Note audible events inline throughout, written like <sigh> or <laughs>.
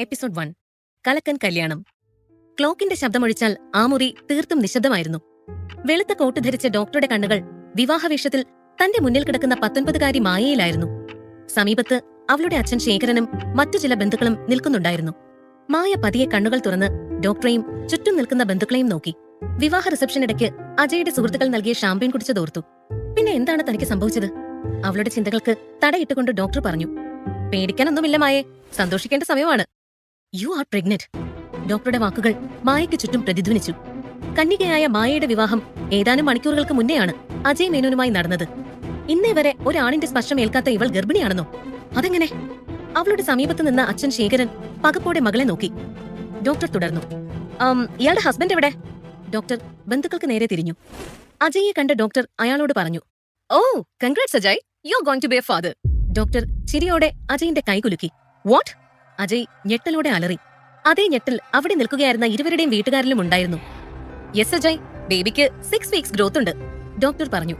Episode one കലക്കൻ കല്യാണം. ക്ലോക്കിന്റെ ശബ്ദമൊഴിച്ചാൽ ആ മുറി തീർത്തും നിശബ്ദമായിരുന്നു. വെളുത്ത കോട്ട് ധരിച്ച ഡോക്ടറുടെ കണ്ണുകൾ വിവാഹവേഷത്തിൽ തന്റെ മുന്നിൽ കിടക്കുന്ന പത്തൊൻപതുകാരി മായയിലായിരുന്നു. സമീപത്ത് അവളുടെ അച്ഛൻ ശേഖരനും മറ്റു ചില ബന്ധുക്കളും നിൽക്കുന്നുണ്ടായിരുന്നു. മായ പതിയെ കണ്ണുകൾ തുറന്ന് ഡോക്ടറെയും ചുറ്റും നിൽക്കുന്ന ബന്ധുക്കളെയും നോക്കി. വിവാഹ റിസപ്ഷനിടയ്ക്ക് അജയുടെ സുഹൃത്തുക്കൾ നൽകിയ ഷാമ്പയിൻ കുടിച്ചതോർത്തു പിന്നെ എന്താണ് തനിക്ക് സംഭവിച്ചത്? അവളുടെ ചിന്തകൾക്ക് തടയിട്ടുകൊണ്ട് ഡോക്ടർ പറഞ്ഞു. പേടിക്കാനൊന്നുമില്ല മായെ. സന്തോഷിക്കേണ്ട സമയമാണ്. യു ആർ പ്രഗ്നന്റ് ഡോക്ടറുടെ വാക്കുകൾ മായയ്ക്ക് ചുറ്റും പ്രതിധ്വനിച്ചു. കന്യകയായ മായയുടെ വിവാഹം ഏതാനും മണിക്കൂറുകൾക്ക് മുന്നെയാണ് അജയ് മേനോനുമായി നടന്നത്. ഇന്നേ വരെ ഒരാണിന്റെ സ്പർശം ഏൽക്കാത്ത ഇവൾ ഗർഭിണിയാണെന്നോ? അതെങ്ങനെ? അവളുടെ സമീപത്ത് നിന്ന അച്ഛൻ ശേഖരൻ പകപ്പോടെ മകളെ നോക്കി. ഡോക്ടർ തുടർന്നു. ഇയാളുടെ ഹസ്ബൻഡ് എവിടെ? ഡോക്ടർ ബന്ധുക്കൾക്ക് നേരെ തിരിഞ്ഞു. അജയെ കണ്ട ഡോക്ടർ അയാളോട് പറഞ്ഞു ഓ congrats Ajay. You are going to be a father doctor ചിരിയോടെ അജയിന്റെ കൈകുലുക്കി വാട്ട് അജയ് ഞെട്ടലോടെ അലറി. അതേ ഞെട്ടൽ അവിടെ നിൽക്കുകയായിരുന്ന ഇരുവരുടെയും വീട്ടുകാരിലും ഉണ്ടായിരുന്നു. യെസ് അജയ്. ബേബിക്ക് സിക്സ് വീക്സ് ഗ്രോത്ത് ഉണ്ട് ഡോക്ടർ പറഞ്ഞു.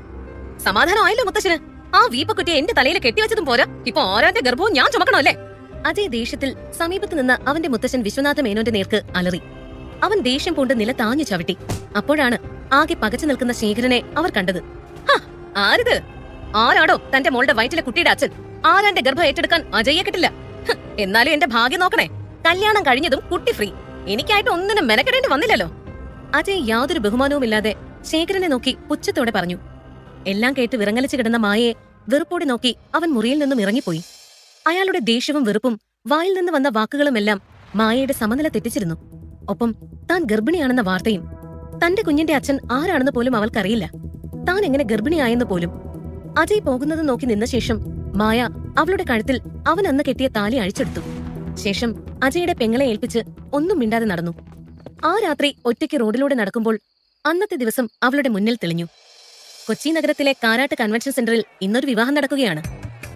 സമാധാനമായല്ലോ മുത്തശ്ശന്. ആ വീപ്പക്കുറ്റിയെ എന്റെ തലയിൽ കെട്ടിവെച്ചതും പോരാ. ഇപ്പൊ ആരാന്റെ ഗർഭവും ഞാൻ ചുമക്കണമല്ലേ അജയ് ദേഷ്യത്തിൽ സമീപത്ത് നിന്ന് അവന്റെ മുത്തശ്ശൻ വിശ്വനാഥ മേനോന്റെ നേർക്ക് അലറി. അവൻ ദേഷ്യം പൂണ്ട് നിലത്താഞ്ഞു ചവിട്ടി. അപ്പോഴാണ് ആകെ പകച്ചു നിൽക്കുന്ന ശേഖരനെ അവർ കണ്ടത്. "ഹ, ആരിത്? ആരാടോ തന്റെ മോളുടെ വയറ്റിലെ കുട്ടിയുടെ അച്ഛൻ? ആരാന്റെ ഗർഭം ഏറ്റെടുക്കാൻ അജയ്യെ കിട്ടില്ല? <laughs> എന്നാലും എന്റെ ഭാഗ്യം നോക്കണേ. കല്യാണം കഴിഞ്ഞതും കുട്ടി ഫ്രീ എനിക്കായിട്ട് ഒന്നിനും മെനക്കെടേണ്ടി വന്നില്ലല്ലോ. അജയ് യാതൊരു ബഹുമാനവുമില്ലാതെ ശേഖരനെ നോക്കി പുച്ഛത്തോടെ പറഞ്ഞു. എല്ലാം കേട്ട് വിറങ്ങലിച്ചു കിടന്ന മായയെ വെറുപ്പോടെ നോക്കി അവൻ മുറിയിൽ നിന്നും ഇറങ്ങിപ്പോയി. അയാളുടെ ദേഷ്യവും വെറുപ്പും വായിൽ നിന്ന് വന്ന വാക്കുകളുമെല്ലാം മായയുടെ സമനില തെറ്റിച്ചിരുന്നു. ഒപ്പം താൻ ഗർഭിണിയാണെന്ന വാർത്തയും തന്റെ കുഞ്ഞിന്റെ അച്ഛൻ ആരാണെന്ന് പോലും അവൾക്കറിയില്ല. താൻ എങ്ങനെ ഗർഭിണിയായെന്ന് പോലും. അജയ് പോകുന്നത് നോക്കി നിന്ന ശേഷം മായ അവളുടെ കഴുത്തിൽ അവൻ അന്ന് കെട്ടിയ താലി അഴിച്ചെടുത്തു. ശേഷം അജയുടെ പെങ്ങളെ ഏൽപ്പിച്ച് ഒന്നും മിണ്ടാതെ നടന്നു. ആ രാത്രി ഒറ്റയ്ക്ക് റോഡിലൂടെ നടക്കുമ്പോൾ അന്നത്തെ ദിവസം അവളുടെ മുന്നിൽ തെളിഞ്ഞു. കൊച്ചി നഗരത്തിലെ കാരാട്ട് കൺവെൻഷൻ സെന്ററിൽ ഇന്നൊരു വിവാഹം നടക്കുകയാണ്.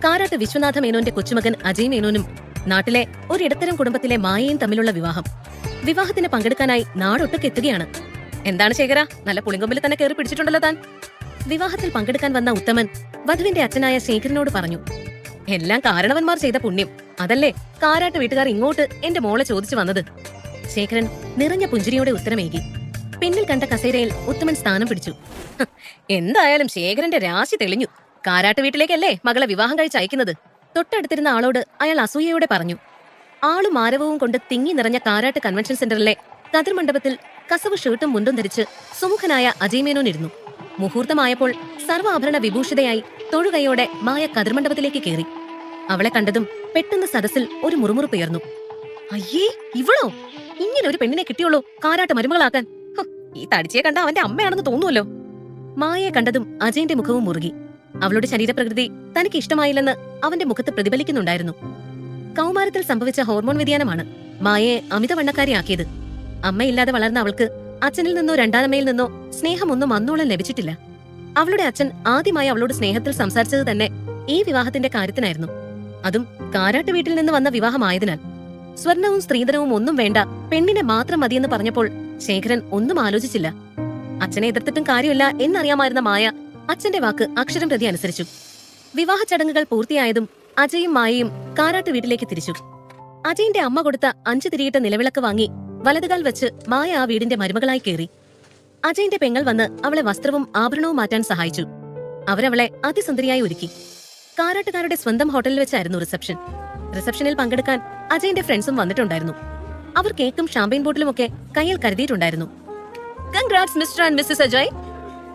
കാരാട്ട് വിശ്വനാഥ മേനോന്റെ കൊച്ചുമകൻ അജയ് മേനോനും നാട്ടിലെ ഒരു ഇടത്തരം കുടുംബത്തിലെ മായയും തമ്മിലുള്ള വിവാഹം. വിവാഹത്തിന് പങ്കെടുക്കാനായി നാടൊട്ടുക്കെത്തുകയാണ് എന്താണ് ശേഖര? നല്ല പുളിങ്കൊമ്പിൽ തന്നെ കയറി പിടിച്ചിട്ടുണ്ടല്ലോ താൻ. വിവാഹത്തിൽ പങ്കെടുക്കാൻ വന്ന ഉത്തമൻ വധുവിന്റെ അച്ഛനായ ശേഖരനോട് പറഞ്ഞു എല്ലാം കാരണവന്മാർ ചെയ്ത പുണ്യം. അതല്ലേ കാരാട്ട് വീട്ടുകാർ ഇങ്ങോട്ട് എന്റെ മോളെ ചോദിച്ചു വന്നത്? ശേഖരൻ നിറഞ്ഞ പുഞ്ചിരിയോടെ ഉത്തരമേകി. പിന്നിൽ കണ്ട കസേരയിൽ ഉത്തമൻ സ്ഥാനം പിടിച്ചു. എന്തായാലും ശേഖരന്റെ രാശി തെളിഞ്ഞു. കാരാട്ട് വീട്ടിലേക്കല്ലേ മകളെ വിവാഹം കഴിച്ച് അയക്കുന്നത്? തൊട്ടടുത്തിരുന്ന ആളോട് അയാൾ അസൂയയോടെ പറഞ്ഞു ആളും ആരവവും കൊണ്ട് തിങ്ങി നിറഞ്ഞ കാരാട്ട് കൺവെൻഷൻ സെന്ററിലെ കതിർ മണ്ഡപത്തിൽ കസവ് ഷർട്ടും മുണ്ടും ധരിച്ച് സുമുഖനായ അജയ്മേനോനിരുന്നു മുഹൂർത്തമായപ്പോൾ സർവാഭരണ വിഭൂഷിതയായി തൊഴുകയോടെ മായ കതിർമണ്ഡപത്തിലേക്ക് കയറി അവളെ കണ്ടതും പെട്ടെന്ന് സദസ്സിൽ ഒരു മുറുമുറുപ്പുയർന്നു അയ്യേ ഇവളോ? ഇങ്ങനെ ഒരു പെണ്ണിനെ കിട്ടിയുള്ളൂ കാരാട്ട് മരുമകളാക്കാൻ. ഈ തടിച്ചേ കണ്ട അവന്റെ അമ്മയാണെന്ന് തോന്നുമല്ലോ മായയെ കണ്ടതും അജയന്റെ മുഖവും മുറുകി. അവളുടെ ശരീരപ്രകൃതി തനിക്ക് ഇഷ്ടമായില്ലെന്ന് അവന്റെ മുഖത്ത് പ്രതിഫലിക്കുന്നുണ്ടായിരുന്നു. കൗമാരത്തിൽ സംഭവിച്ച ഹോർമോൺ വ്യതിയാനമാണ് മായയെ അമിതവണ്ണക്കാരിയാക്കിയത്. അമ്മയില്ലാതെ വളർന്ന അവൾക്ക് അച്ഛനിൽ നിന്നോ രണ്ടാനമ്മയിൽ നിന്നോ സ്നേഹമൊന്നും അന്നോളം ലഭിച്ചിട്ടില്ല. അവളുടെ അച്ഛൻ ആദ്യമായി അവളോട് സ്നേഹത്തിൽ സംസാരിച്ചത് തന്നെ ഈ വിവാഹത്തിന്റെ കാര്യത്തിനായിരുന്നു. അതും കാരാട്ട് വീട്ടിൽ നിന്ന് വന്ന വിവാഹമായതിനാൽ. സ്വർണവും സ്ത്രീധനവും ഒന്നും വേണ്ട പെണ്ണിനെ മാത്രം മതിയെന്ന് പറഞ്ഞപ്പോൾ ശേഖരൻ ഒന്നും ആലോചിച്ചില്ല. അച്ഛനെ എതിർത്തിട്ടും കാര്യമില്ല എന്നറിയാമായിരുന്ന മായ അച്ഛന്റെ വാക്ക് അക്ഷരം പ്രതി അനുസരിച്ചു. വിവാഹ ചടങ്ങുകൾ പൂർത്തിയായതും അജയും മായയും കാരാട്ട് വീട്ടിലേക്ക് തിരിച്ചു. അജയിന്റെ അമ്മ കൊടുത്ത അഞ്ചു തിരിയിട്ട നിലവിളക്ക് വാങ്ങി വലതുകാൽ വെച്ച് മായ ആ വീടിന്റെ മരുമകളായി കയറി. അജയന്റെ പെങ്ങൾ വന്ന് അവളെ വസ്ത്രവും ആഭരണവും മാറ്റാൻ സഹായിച്ചു. അവരവളെ അതിസുന്ദരിയായി ഒരുക്കി. കാരാട്ടുകാരുടെ സ്വന്തം ഹോട്ടലിൽ വെച്ചായിരുന്നു റിസപ്ഷൻ. റിസപ്ഷനിൽ പങ്കെടുക്കാൻ അജയന്റെ ഫ്രണ്ട്സും വന്നിട്ടുണ്ടായിരുന്നു. അവർ കേക്കും ഷാമ്പയിൻ ബോട്ടിലുമൊക്കെ കയ്യിൽ കരുതിയിട്ടുണ്ടായിരുന്നു. Congrats Mr and Mrs Ajay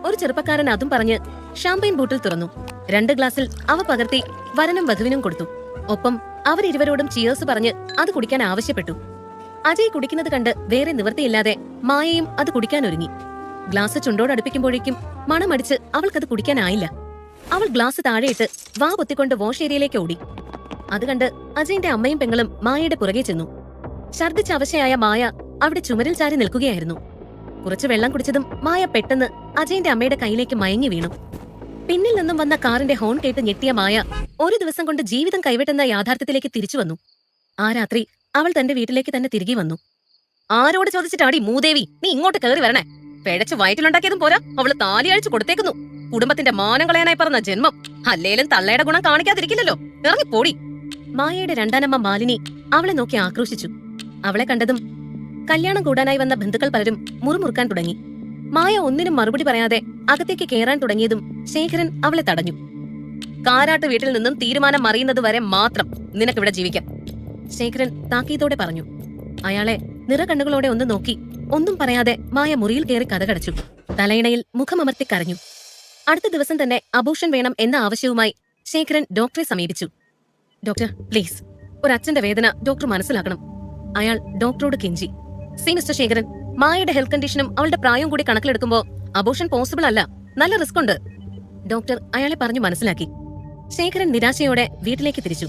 ഒരു ചെറുപ്പക്കാരൻ അതും പറഞ്ഞ് ഷാമ്പയിൻ ബോട്ടിൽ തുറന്നു. രണ്ട് ഗ്ലാസ്സിൽ അവ പകർത്തി വരനും വധുവിനും കൊടുത്തു. ഒപ്പം അവരിരുവരോടും ചിയേഴ്സ് പറഞ്ഞ് അത് കുടിക്കാൻ ആവശ്യപ്പെട്ടു. അജയ് കുടിക്കുന്നത് കണ്ട് വേറെ നിവൃത്തിയില്ലാതെ മായയും അത് കുടിക്കാൻ ഒരുങ്ങി ഗ്ലാസ് ചുണ്ടോടടുപ്പിക്കുമ്പോഴേക്കും മണമടിച്ച് അവൾക്കത് കുടിക്കാനായില്ല. അവൾ ഗ്ലാസ് താഴെയിട്ട് വാ പൊത്തിക്കൊണ്ട് വാഷ് ഏരിയയിലേക്ക് ഓടി. അത് കണ്ട് അജയന്റെ അമ്മയും പെങ്ങളും മായയുടെ പുറകെ ചെന്നു. ഛർദ്ദിച്ച അവശയായ മായ അവിടെ ചുമരിൽ ചാരി നിൽക്കുകയായിരുന്നു. കുറച്ച് വെള്ളം കുടിച്ചതും മായ പെട്ടെന്ന് അജയന്റെ അമ്മയുടെ കയ്യിലേക്ക് മയങ്ങി വീണു. പിന്നിൽ നിന്നും വന്ന കാറിന്റെ ഹോൺ കേട്ട് ഞെട്ടിയ മായ ഒരു ദിവസം കൊണ്ട് ജീവിതം കൈവിട്ടെന്ന യാഥാർത്ഥ്യത്തിലേക്ക് തിരിച്ചു വന്നു. ആ രാത്രി അവൾ തന്റെ വീട്ടിലേക്ക് തന്നെ തിരികെ വന്നു. ആരോട് ചോദിച്ചിട്ടാടി മൂദേവി? നീ ഇങ്ങോട്ട് കയറി വരണേ. പിഴച്ച് വയറ്റിലുണ്ടാക്കിയതും പോരാ. അവൾ താലി അഴിച്ചു കൊടുത്തേക്കുന്നു. കുടുംബത്തിന്റെ മാനം കളയാനായി പറഞ്ഞ ജന്മം. അല്ലേലും തള്ളയുടെ ഗുണം കാണിക്കാതിരിക്കില്ലല്ലോ. ഇറങ്ങി പോടി. മായയുടെ രണ്ടാനമ്മ മാലിനി അവളെ നോക്കി ആക്രോശിച്ചു. അവളെ കണ്ടതും കല്യാണം കൂടാനായി വന്ന ബന്ധുക്കൾ പലരും മുറുമുറുക്കാൻ തുടങ്ങി. മായ ഒന്നിനും മറുപടി പറയാതെ അകത്തേക്ക് കയറാൻ തുടങ്ങിയതും ശേഖരൻ അവളെ തടഞ്ഞു. കാരാട്ട് വീട്ടിൽ നിന്നും തീരുമാനം അറിയുന്നത് വരെ മാത്രം നിനക്കിവിടെ ജീവിക്കാം. ശേഖരൻ താക്കീതോടെ പറഞ്ഞു അയാളെ നിറകണ്ണുകളോടെ ഒന്ന് നോക്കി ഒന്നും പറയാതെ മായ മുറിയിൽ കയറി കഥകടച്ചു തലയിണയിൽ മുഖമമർത്തി കരഞ്ഞു. അടുത്ത ദിവസം തന്നെ അബോഷൻ വേണം എന്ന ആവശ്യവുമായി ശേഖരൻ ഡോക്ടറെ സമീപിച്ചു. ഡോക്ടർ പ്ലീസ് ഒരു അച്ഛന്റെ വേദന ഡോക്ടർ മനസ്സിലാക്കണം. അയാൾ ഡോക്ടറോട് കെഞ്ചി. സി മിസ്റ്റർ ശേഖരൻ മായയുടെ ഹെൽത്ത് കണ്ടീഷനും അവളുടെ പ്രായവും കൂടി കണക്കിലെടുക്കുമ്പോൾ അബോഷൻ പോസിബിൾ അല്ല. നല്ല റിസ്ക് ഉണ്ട്. ഡോക്ടർ അയാളെ പറഞ്ഞു മനസ്സിലാക്കി. ശേഖരൻ നിരാശയോടെ വീട്ടിലേക്ക് തിരിച്ചു.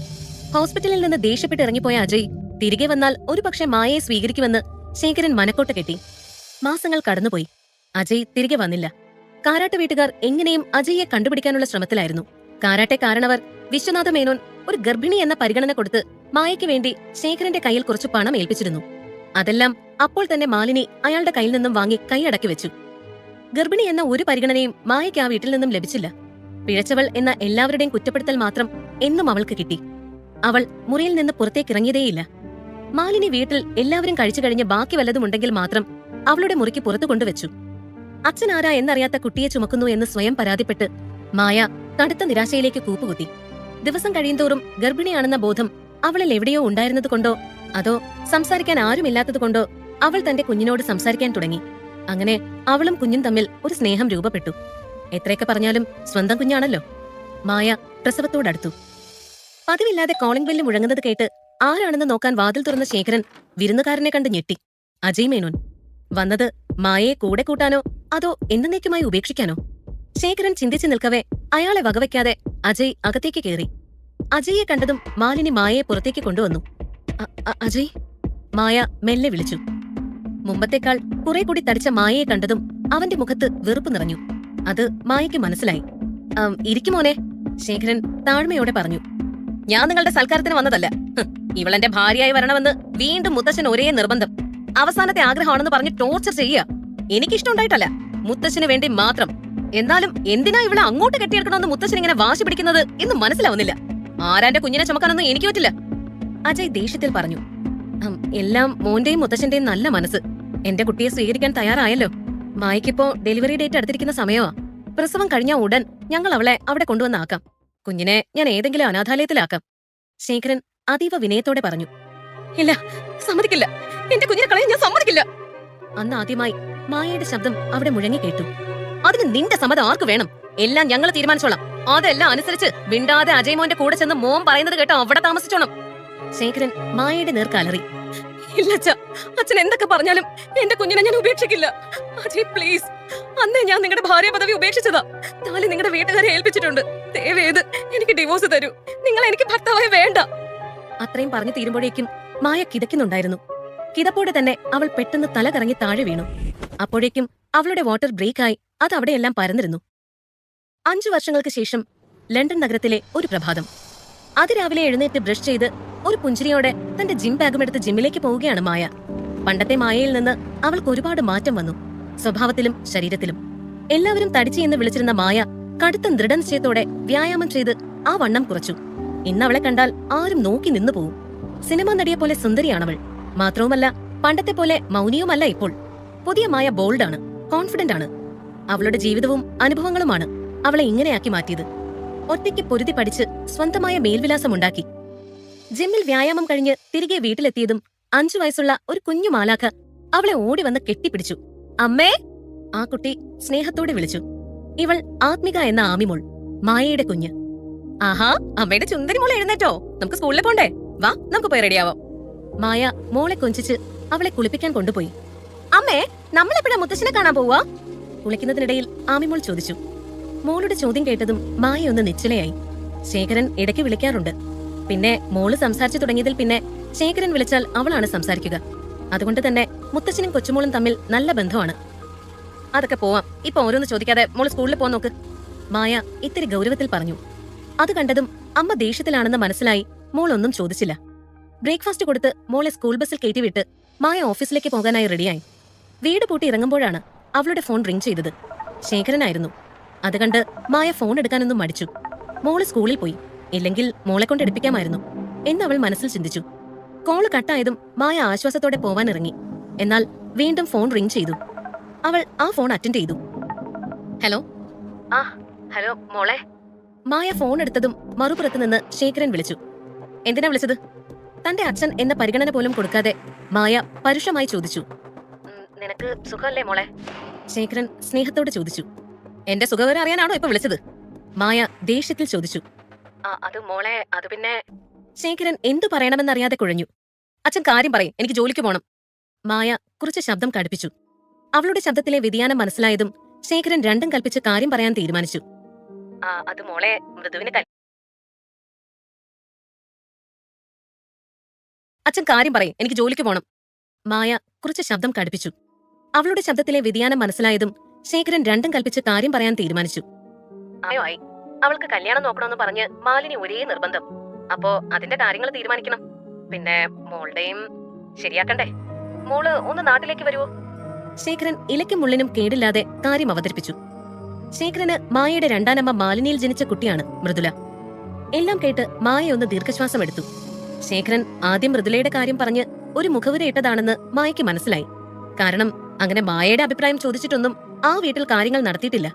ഹോസ്പിറ്റലിൽ നിന്ന് ദേഷ്യപ്പെട്ട് ഇറങ്ങിപ്പോയ അജയ് തിരികെ വന്നാൽ ഒരുപക്ഷെ മായയെ സ്വീകരിക്കുമെന്ന് ശേഖരൻ മനക്കോട്ട കെട്ടി. മാസങ്ങൾ കടന്നുപോയി. അജയ് തിരികെ വന്നില്ല. കാരാട്ട് വീട്ടുകാർ എങ്ങനെയും അജയ്യെ കണ്ടുപിടിക്കാനുള്ള ശ്രമത്തിലായിരുന്നു. കാരാട്ടെ കാരണവർ വിശ്വനാഥ മേനോൻ ഒരു ഗർഭിണി എന്ന പരിഗണന കൊടുത്ത് മായയ്ക്ക് വേണ്ടി ശേഖരന്റെ കയ്യിൽ കുറച്ച് പണം ഏൽപ്പിച്ചിരുന്നു. അതെല്ലാം അപ്പോൾ തന്നെ മാലിനി അയാളുടെ കയ്യിൽ നിന്നും വാങ്ങി കൈയടക്കി വെച്ചു. ഗർഭിണി എന്ന ഒരു പരിഗണനയും മായയ്ക്ക് ആ വീട്ടിൽ നിന്നും ലഭിച്ചില്ല. പിഴച്ചവൾ എന്ന എല്ലാവരുടെയും കുറ്റപ്പെടുത്തൽ മാത്രം എന്നും അവൾക്ക് കിട്ടി. അവൾ മുറിയിൽ നിന്ന് പുറത്തേക്ക് ഇറങ്ങിയതേയില്ല മാലിനി വീട്ടിൽ എല്ലാവരും കഴിച്ചു കഴിഞ്ഞ് ബാക്കി വല്ലതും ഉണ്ടെങ്കിൽ മാത്രം അവളുടെ മുറിക്ക് പുറത്തു കൊണ്ടുവച്ചു. അച്ഛനാരാ എന്നറിയാത്ത കുട്ടിയെ ചുമക്കുന്നു എന്ന് സ്വയം പരാതിപ്പെട്ട് മായ കടുത്ത നിരാശയിലേക്ക് കൂപ്പുകുത്തി. ദിവസം കഴിയുന്തോറും ഗർഭിണിയാണെന്ന ബോധം അവളിൽ എവിടെയോ ഉണ്ടായിരുന്നതുകൊണ്ടോ അതോ സംസാരിക്കാൻ ആരുമില്ലാത്തതുകൊണ്ടോ അവൾ തന്റെ കുഞ്ഞിനോട് സംസാരിക്കാൻ തുടങ്ങി. അങ്ങനെ അവളും കുഞ്ഞും തമ്മിൽ ഒരു സ്നേഹം രൂപപ്പെട്ടു. എത്രയൊക്കെ പറഞ്ഞാലും സ്വന്തം കുഞ്ഞാണല്ലോ. മായ പ്രസവത്തോടടുത്തു. പതിവില്ലാതെ കോളിംഗ് ബെല്ല് മുഴങ്ങുന്നത് കേട്ട് ആരാണെന്ന് നോക്കാൻ വാതിൽ തുറന്ന ശേഖരൻ വിരുന്നുകാരനെ കണ്ട് ഞെട്ടി. അജയ് മേനോൻ വന്നത് മായയെ കൂടെ കൂട്ടാനോ അതോ എന്നേക്കുമായി ഉപേക്ഷിക്കാനോ? ശേഖരൻ ചിന്തിച്ചു നിൽക്കവേ അയാളെ വകവയ്ക്കാതെ അജയ് അകത്തേക്ക് കയറി അജയെ കണ്ടതും മാലിനി മായയെ പുറത്തേക്ക് കൊണ്ടുവന്നു. "അ- അ- അജയ്? മായ മെല്ലെ വിളിച്ചു. മുമ്പത്തേക്കാൾ കുറെ കൂടി തടിച്ച മായയെ കണ്ടതും അവന്റെ മുഖത്ത് വെറുപ്പ് നിറഞ്ഞു. അത് മായയ്ക്ക് മനസ്സിലായി. ഇരിക്കുമോനെ? ശേഖരൻ താഴ്മയോടെ പറഞ്ഞു. ഞാൻ നിങ്ങളുടെ സൽക്കാരത്തിന് വന്നതല്ല. ഇവളെന്റെ ഭാര്യയായി വരണമെന്ന് വീണ്ടും മുത്തശ്ശൻ ഒരേ നിർബന്ധം. അവസാനത്തെ ആഗ്രഹമാണെന്ന് പറഞ്ഞ് ടോർച്ചർ ചെയ്യുക. എനിക്കിഷ്ടമുണ്ടായിട്ടല്ല. മുത്തശ്ശന് വേണ്ടി മാത്രം. എന്നാലും എന്തിനാ ഇവളെ അങ്ങോട്ട് കെട്ടിയെടുക്കണമെന്ന് മുത്തശ്ശൻ ഇങ്ങനെ വാശി പിടിക്കുന്നത് എന്ന് മനസ്സിലാവുന്നില്ല. ആരാന്റെ കുഞ്ഞിനെ ചുമക്കാനൊന്നും എനിക്ക് പറ്റില്ല. അജയ് ദേഷ്യത്തിൽ പറഞ്ഞു. എല്ലാം മോന്റെയും മുത്തശ്ശന്റെയും നല്ല മനസ്സ്. എന്റെ കുട്ടിയെ സ്വീകരിക്കാൻ തയ്യാറായല്ലോ. മായ്ക്കിപ്പോ ഡെലിവറി ഡേറ്റ് അടുത്തിരിക്കുന്ന സമയമാ പ്രസവം കഴിഞ്ഞ ഉടൻ ഞങ്ങൾ അവളെ അവിടെ കൊണ്ടുവന്നാക്കാം. കുഞ്ഞിനെ ഞാൻ ഏതെങ്കിലും അനാഥാലയത്തിലാക്കാം. ശേഖരൻ അതീവ വിനയത്തോടെ പറഞ്ഞു. ഇല്ല സമ്മതിക്കില്ല. എന്റെ കുഞ്ഞിനെ കളയാൻ ഞാൻ സമ്മതിക്കില്ല. അന്ന് ആദ്യമായി മായയുടെ ശബ്ദം അവിടെ മുഴങ്ങി കേട്ടു. അതിന് നിന്റെ സമ്മതം ആർക്ക് വേണം? എല്ലാം ഞങ്ങൾ തീരുമാനിച്ചോളാം. അതെല്ലാം അനുസരിച്ച് വിണ്ടാതെ അജയ്മോന്റെ കൂടെ ചെന്ന് മോൻ പറയുന്നത് കേട്ടോ അവിടെ താമസിച്ചോണം. ശേഖരൻ മായയുടെ നേർക്കാലറി ഇല്ല അച്ഛ അച്ഛൻ എന്തൊക്കെ പറഞ്ഞാലും എന്റെ കുഞ്ഞിനെ ഞാൻ ഉപേക്ഷിക്കില്ല. അജയ് പ്ലീസ് അന്നേ ഞാൻ നിങ്ങളുടെ ഭാര്യ പദവി ഉപേക്ഷിച്ചതാ. താലി നിങ്ങളുടെ വീട്ടുകാരെ ഏൽപ്പിച്ചിട്ടുണ്ട്. ദയവേത് എനിക്ക് ഡിവോഴ്സ് തരൂ. നിങ്ങൾ എനിക്ക് ഭർത്താവായി വേണ്ട. അത്രയും പറഞ്ഞു തീരുമ്പോഴേക്കും മായ കിതയ്ക്കുന്നുണ്ടായിരുന്നു. കിതപ്പോടെ തന്നെ അവൾ പെട്ടെന്ന് തല കറങ്ങി താഴെ വീണു. അപ്പോഴേക്കും അവളുടെ വാട്ടർ ബ്രേക്കായി അത് അവിടെയെല്ലാം പരന്നിരുന്നു. അഞ്ചു വർഷങ്ങൾക്ക് ശേഷം ലണ്ടൻ നഗരത്തിലെ ഒരു പ്രഭാതം. അതിരാവിലെ എഴുന്നേറ്റ് ബ്രഷ് ചെയ്ത് ഒരു പുഞ്ചിരിയോടെ തന്റെ ജിം ബാഗും എടുത്ത് ജിമ്മിലേക്ക് പോവുകയാണ് മായ. പണ്ടത്തെ മായയിൽ നിന്ന് അവൾക്ക് ഒരുപാട് മാറ്റം വന്നു. സ്വഭാവത്തിലും ശരീരത്തിലും. എല്ലാവരും തടിച്ചു എന്ന് വിളിച്ചിരുന്ന മായ കടുത്ത ദൃഢനിശ്ചയത്തോടെ വ്യായാമം ചെയ്ത് ആ വണ്ണം കുറച്ചു. ഇന്നവളെ കണ്ടാൽ ആരും നോക്കി നിന്നു പോവും. സിനിമ നടിയെ പോലെ സുന്ദരിയാണവൾ. മാത്രവുമല്ല പണ്ടത്തെ പോലെ മൗനിയുമല്ല ഇപ്പോൾ. പുതിയ മായ ബോൾഡാണ് കോൺഫിഡന്റ് ആണ് അവളുടെ ജീവിതവും അനുഭവങ്ങളുമാണ് അവളെ ഇങ്ങനെയാക്കി മാറ്റിയത്. ഒറ്റയ്ക്ക് പൊരുതി പഠിച്ച് സ്വന്തമായ മേൽവിലാസമുണ്ടാക്കി. ജിമ്മിൽ വ്യായാമം കഴിഞ്ഞ് തിരികെ വീട്ടിലെത്തിയതും അഞ്ചു വയസ്സുള്ള ഒരു കുഞ്ഞു മാലാഖ അവളെ ഓടി വന്ന് കെട്ടിപ്പിടിച്ചു. അമ്മേ! ആ കുട്ടി സ്നേഹത്തോടെ വിളിച്ചു. ഇവൾ ആത്മിക എന്ന ആമിമോൾ മായയുടെ കുഞ്ഞ്. ആഹാ അമ്മയുടെ ചുന്ദരി മോളെ എഴുന്നേറ്റോ. നമുക്ക് സ്കൂളിൽ പോണ്ടേ? വാ നമുക്ക് പോയി റെഡിയാവാം മായ മോളെ കൊഞ്ചിച്ച് അവളെ കുളിപ്പിക്കാൻ കൊണ്ടുപോയി. അമ്മേ നമ്മൾ നമ്മളെപ്പോഴാ മുത്തശ്ശനെ കാണാൻ പോവാ കുളിക്കുന്നതിനിടയിൽ ആമിമോൾ ചോദിച്ചു. മോളുടെ ചോദ്യം കേട്ടതും മായ ഒന്ന് നിശ്ചലയായി. ശേഖരൻ ഇടയ്ക്ക് വിളിക്കാറുണ്ട്. പിന്നെ മോൾ സംസാരിച്ചു തുടങ്ങിയതിൽ പിന്നെ ശേഖരൻ വിളിച്ചാൽ അവളാണ് സംസാരിക്കുക. അതുകൊണ്ട് തന്നെ മുത്തച്ഛനും കൊച്ചുമോളും തമ്മിൽ നല്ല ബന്ധമാണ്. അതൊക്കെ പോവാം. ഇപ്പൊ ഓരോന്ന് ചോദിക്കാതെ മോൾ സ്കൂളിൽ പോ നോക്ക്. മായ ഇത്തിരി ഗൗരവത്തിൽ പറഞ്ഞു. അത് കണ്ടതും അമ്മ ദേഷ്യത്തിലാണെന്ന് മനസ്സിലായി മോൾ ഒന്നും ചോദിച്ചില്ല. ബ്രേക്ക്ഫാസ്റ്റ് കൊടുത്ത് മോളെ സ്കൂൾ ബസ്സിൽ കയറ്റിവിട്ട് മായ ഓഫീസിലേക്ക് പോകാനായി റെഡിയായി. വീട് പൂട്ടി ഇറങ്ങുമ്പോഴാണ് അവളുടെ ഫോൺ റിംഗ് ചെയ്തത്. ശേഖരനായിരുന്നു. അത് കണ്ട് മായ ഫോൺ എടുക്കാനൊന്നും മടിച്ചു. മോൾ സ്കൂളിൽ പോയി. ഇല്ലെങ്കിൽ മോളെ കൊണ്ട് എടുപ്പിക്കാമായിരുന്നു. എന്ന് അവൾ മനസ്സിൽ ചിന്തിച്ചു. കോൾ കട്ടായതും മായ ആശ്വാസത്തോടെ പോവാനിറങ്ങി. എന്നാൽ വീണ്ടും ഫോൺ റിംഗ് ചെയ്തു. അവൾ ആ ഫോൺ അറ്റൻഡ് ചെയ്തു. ഹലോ? ആ ഹലോ മോളെ. മായ ഫോൺ എടുത്തതും മറുപുറത്ത് നിന്ന് ശേഖരൻ വിളിച്ചു. എന്തിനാ വിളിച്ചത്? തന്റെ അച്ഛൻ എന്ന പരിഗണന പോലും കൊടുക്കാതെ മായ പരുഷമായി ചോദിച്ചു. നിനക്ക് സുഖമല്ലേ മോളെ? ശേഖരൻ സ്നേഹത്തോടെ ചോദിച്ചു. എന്റെ സുഖവരം അറിയാനാണോ ഇപ്പൊ വിളിച്ചത്? മായ ദേഷ്യത്തിൽ ചോദിച്ചു. അത് മോളെ അത് പിന്നെ ശേഖരൻ എന്തു പറയണമെന്നറിയാതെ കുഴഞ്ഞു. അച്ഛൻ കാര്യം പറയും എനിക്ക് ജോലിക്ക് പോണം. മായ കുറച്ച് ശബ്ദം കടുപ്പിച്ചു. അവളുടെ ശബ്ദത്തിലെ വ്യതിയാനം മനസ്സിലായതും ശേഖരൻ രണ്ടും കൽപ്പിച്ച് കാര്യം പറയാൻ തീരുമാനിച്ചു. അത് മോളെ മൃദുവിന് അച്ഛൻ കാര്യം പറയും എനിക്ക് ജോലിക്ക് പോണം. മായ കുറച്ച് ശബ്ദം കടുപ്പിച്ചു. അവളുടെ ശബ്ദത്തിലെ വ്യതിയാനം മനസ്സിലായതും ശേഖരൻ രണ്ടും കൽപ്പിച്ച് കാര്യം പറയാൻ തീരുമാനിച്ചു. അവൾക്ക് കല്യാണം നോക്കണമെന്ന് പറഞ്ഞ് മാലിനി ഒരേ നിർബന്ധം. അപ്പോ അതിന്റെ കാര്യങ്ങൾ തീരുമാനിക്കണം. പിന്നെ മോളുടെയും ശരിയാക്കണ്ടേ? മോൾ ഒന്ന് നാട്ടിലേക്ക് വരുവോ? ശേഖരൻ ഇലയ്ക്കും മുള്ളിനും കേടില്ലാതെ കാര്യം അവതരിപ്പിച്ചു. ശേഖരന് മായയുടെ രണ്ടാനമ്മ മാലിനിയിൽ ജനിച്ച കുട്ടിയാണ് മൃദുല. എല്ലാം കേട്ട് മായ ഒന്ന് ദീർഘശ്വാസം എടുത്തു. ശേഖരൻ ആദ്യം മൃദുലയുടെ കാര്യം പറഞ്ഞ് ഒരു മുഖവുര ഇട്ടതാണെന്ന് മായയ്ക്ക് മനസ്സിലായി. കാരണം അങ്ങനെ മായയുടെ അഭിപ്രായം ചോദിച്ചിട്ടൊന്നും ആ വീട്ടിൽ കാര്യങ്ങൾ നടത്തിയിട്ടില്ല.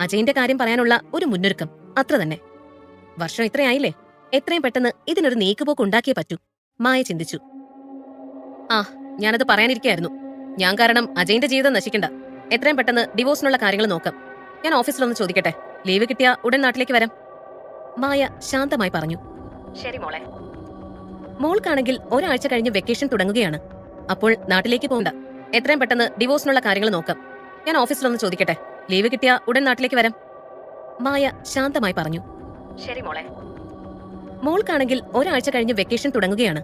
അജയന്റെ കാര്യം പറയാനുള്ള ഒരു മുന്നൊരുക്കം അത്ര തന്നെ. വർഷം ഇത്രയായില്ലേ? എത്രയും പെട്ടെന്ന് ഇതിനൊരു നീക്കുപോക്ക് ഉണ്ടാക്കിയേ പറ്റൂ മായ ചിന്തിച്ചു. ആ ഞാനത് പറയാനിരിക്കായിരുന്നു ഞാൻ കാരണം അജയന്റെ ജീവിതം നശിക്കണ്ട. എത്രയും പെട്ടെന്ന് ഡിവോഴ്സിനുള്ള കാര്യങ്ങൾ നോക്കാം. ഞാൻ ഓഫീസിലൊന്ന് ചോദിക്കട്ടെ? ലീവ് കിട്ടിയ ഉടൻ നാട്ടിലേക്ക് വരാം. മായ ശാന്തമായി പറഞ്ഞു. ശരി മോളെ. മോൾക്കാണെങ്കിൽ ഒരാഴ്ച കഴിഞ്ഞ് വെക്കേഷൻ തുടങ്ങുകയാണ്. അപ്പോൾ നാട്ടിലേക്ക് പോകണ്ട എത്രയും പെട്ടെന്ന് ഡിവോഴ്സിനുള്ള കാര്യങ്ങൾ നോക്കാം. ഞാൻ ഓഫീസിലൊന്ന് ചോദിക്കട്ടെ? ലീവ് കിട്ടിയ ഉടൻ നാട്ടിലേക്ക് വരാം. മായ ശാന്തമായി പറഞ്ഞു. ശരി മോളെ. മോൾക്കാണെങ്കിൽ ഒരാഴ്ച കഴിഞ്ഞ് വെക്കേഷൻ തുടങ്ങുകയാണ്.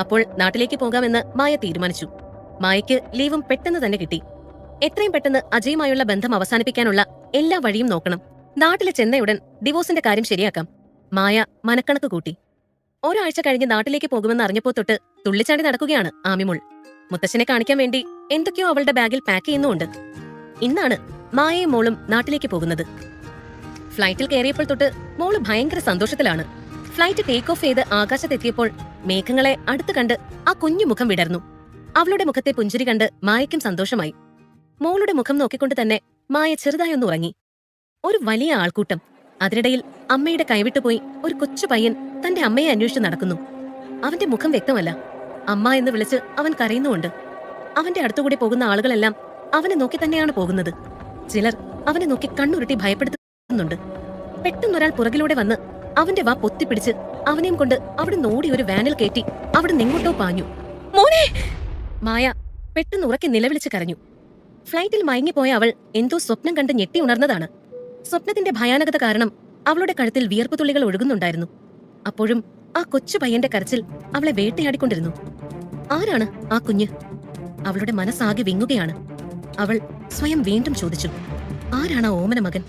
അപ്പോൾ നാട്ടിലേക്ക് പോകാമെന്ന് മായ തീരുമാനിച്ചു. മായയ്ക്ക് ലീവും പെട്ടെന്ന് തന്നെ കിട്ടി. എത്രയും പെട്ടെന്ന് അജയുമായുള്ള ബന്ധം അവസാനിപ്പിക്കാനുള്ള എല്ലാ വഴിയും നോക്കണം. നാട്ടിലെ ചെന്നയുടൻ ഡിവോഴ്സിന്റെ കാര്യം ശരിയാക്കാം. മായ മനക്കണക്ക് കൂട്ടി. ഒരാഴ്ച കഴിഞ്ഞ് നാട്ടിലേക്ക് പോകുമെന്ന് അറിഞ്ഞപ്പോൾ തൊട്ട് തുള്ളിച്ചാടി നടക്കുകയാണ് ആമിമുൾ. മുത്തശ്ശനെ കാണിക്കാൻ വേണ്ടി എന്തൊക്കെയോ അവളുടെ ബാഗിൽ പാക്ക് ചെയ്യുന്നുമുണ്ട്. ഇന്നാണ് മായയും മോളും നാട്ടിലേക്ക് പോകുന്നത്. ഫ്ലൈറ്റിൽ കയറിയപ്പോൾ തൊട്ട് മോൾ ഭയങ്കര സന്തോഷത്തിലാണ്. ഫ്ലൈറ്റ് ടേക്ക് ഓഫ് ചെയ്ത് ആകാശത്തെത്തിയപ്പോൾ മേഘങ്ങളെ അടുത്ത് കണ്ട് ആ കുഞ്ഞു മുഖം വിടർന്നു. അവളുടെ മുഖത്തെ പുഞ്ചിരി കണ്ട് മായയ്ക്കും സന്തോഷമായി. മോളുടെ മുഖം നോക്കിക്കൊണ്ട് തന്നെ മായ ചെറുതായി ഒന്ന് ഉറങ്ങി. ഒരു വലിയ ആൾക്കൂട്ടം. അതിനിടയിൽ അമ്മയുടെ കൈവിട്ടുപോയി ഒരു കൊച്ചു പയ്യൻ തന്റെ അമ്മയെ അന്വേഷിച്ച് നടക്കുന്നു. അവന്റെ മുഖം വ്യക്തമല്ല. അമ്മ എന്ന് വിളിച്ച് അവൻ കരയുന്നുമുണ്ട്. അവന്റെ അടുത്തുകൂടി പോകുന്ന ആളുകളെല്ലാം അവനെ നോക്കി തന്നെയാണ് പോകുന്നത്. ചിലർ അവനെ നോക്കി കണ്ണുരുട്ടി ഭയപ്പെടുത്തുന്നുണ്ട്. പെട്ടെന്നൊരാൾ പുറകിലൂടെ വന്ന് അവന്റെ വാ പൊത്തിപ്പിടിച്ച് അവനെയും കൊണ്ട് അവിടെ നോടി ഒരു വാനിൽ കയറ്റി അവിടെ നിങ്ങോട്ടോ പാഞ്ഞു. മോനെ! മായ പെട്ടെന്ന് ഉറക്കെ നിലവിളിച്ച് കരഞ്ഞു. ഫ്ലൈറ്റിൽ മയങ്ങിപ്പോയ അവൾ എന്തോ സ്വപ്നം കണ്ട് ഞെട്ടി ഉണർന്നതാണ്. സ്വപ്നത്തിന്റെ ഭയാനകത കാരണം അവളുടെ കഴുത്തിൽ വിയർപ്പ് തുള്ളികൾ ഒഴുകുന്നുണ്ടായിരുന്നു. അപ്പോഴും ആ കൊച്ചു പയ്യന്റെ കരച്ചിൽ അവളെ വേട്ടയാടിക്കൊണ്ടിരുന്നു. ആരാണ് ആ കുഞ്ഞ്? അവളുടെ മനസ്സാകെ വിങ്ങുകയാണ്. അവൾ സ്വയം വീണ്ടും ചോദിച്ചു. ആരാണ് ആ ഓമന മകൻ?